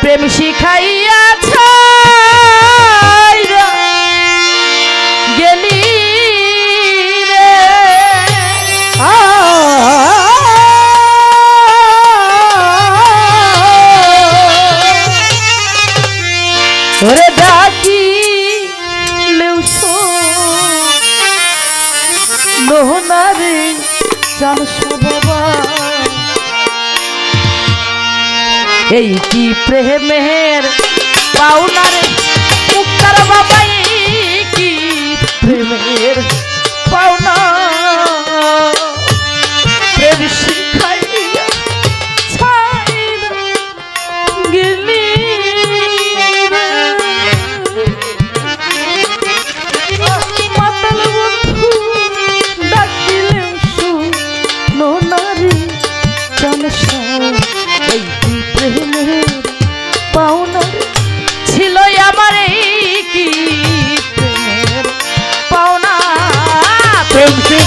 প্রেম শিখাই এই কি প্রেমের পাওনার মুক্তার বাবাই কি প্রেমের পাওনা? প্রেম শিক্ষায়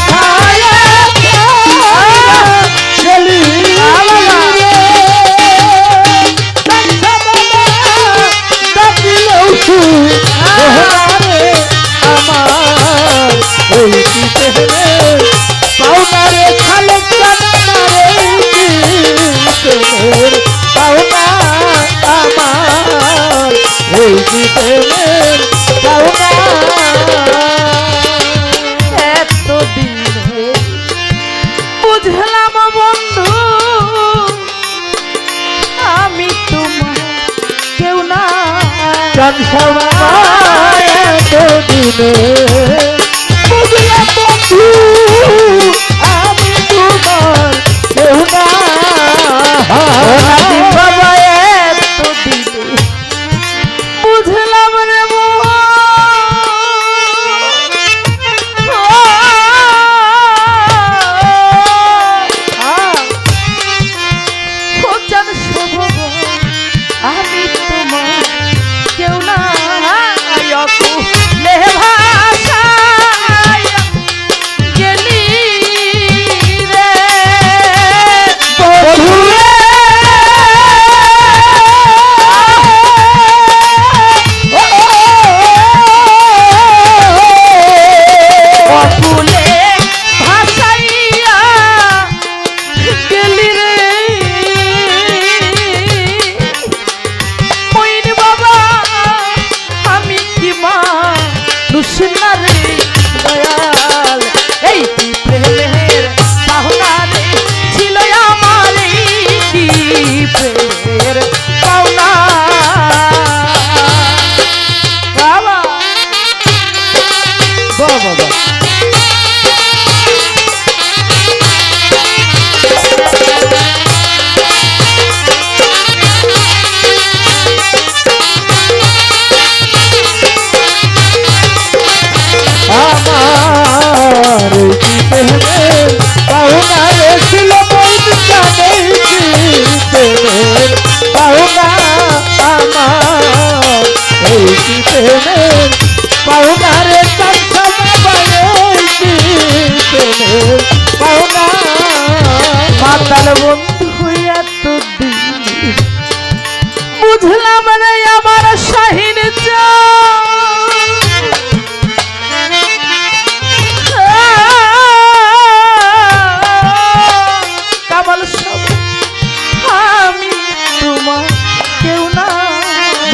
কথা ছিলাম সবাই এতদিনে। বুঝলে বন্ধু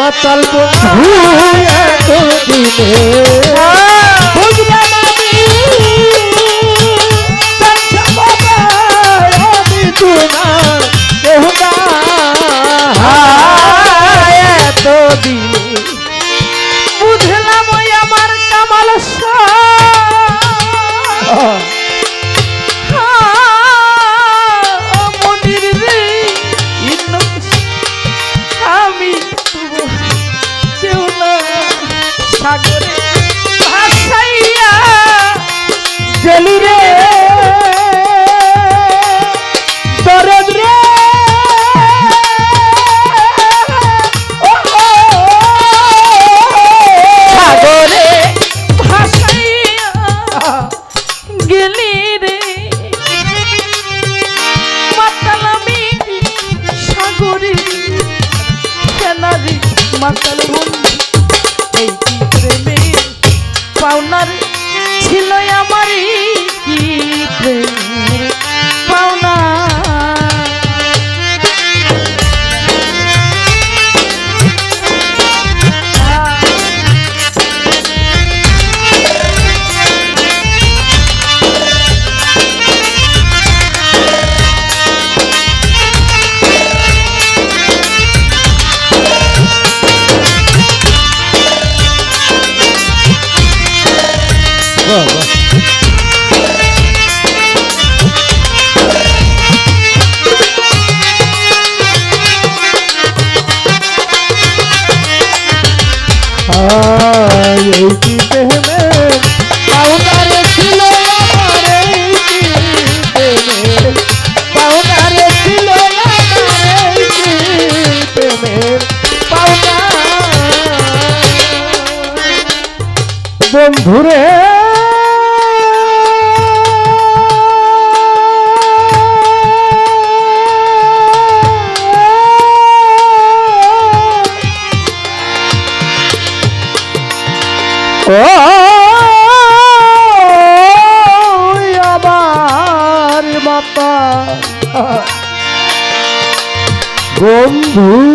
পাতাল হ্যাঁ। বন্ধু দিনে আমার তেল বন্ধুরে ও আমার মাতা বন্ধু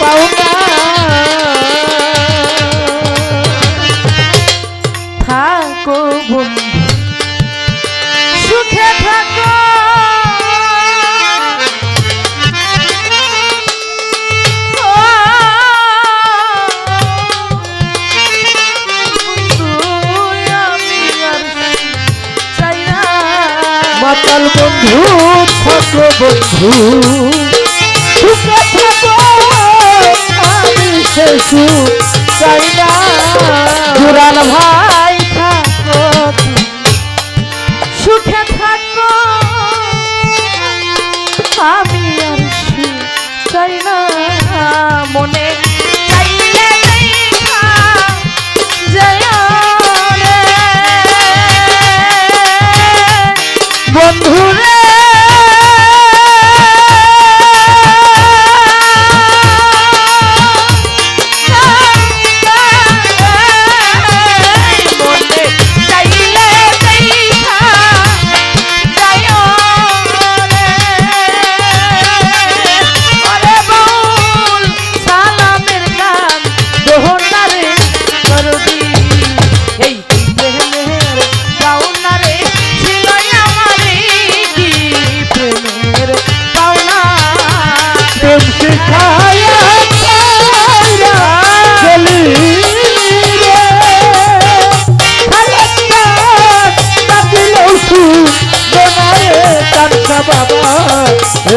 পাওনা। থাকো বন্ধু সুখে থাকো। মাতাল বন্ধু থাকো বন্ধু। সুখে থাকো আমি ভাই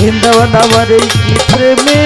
সাহিন্দ আমার এই কি প্রেমে?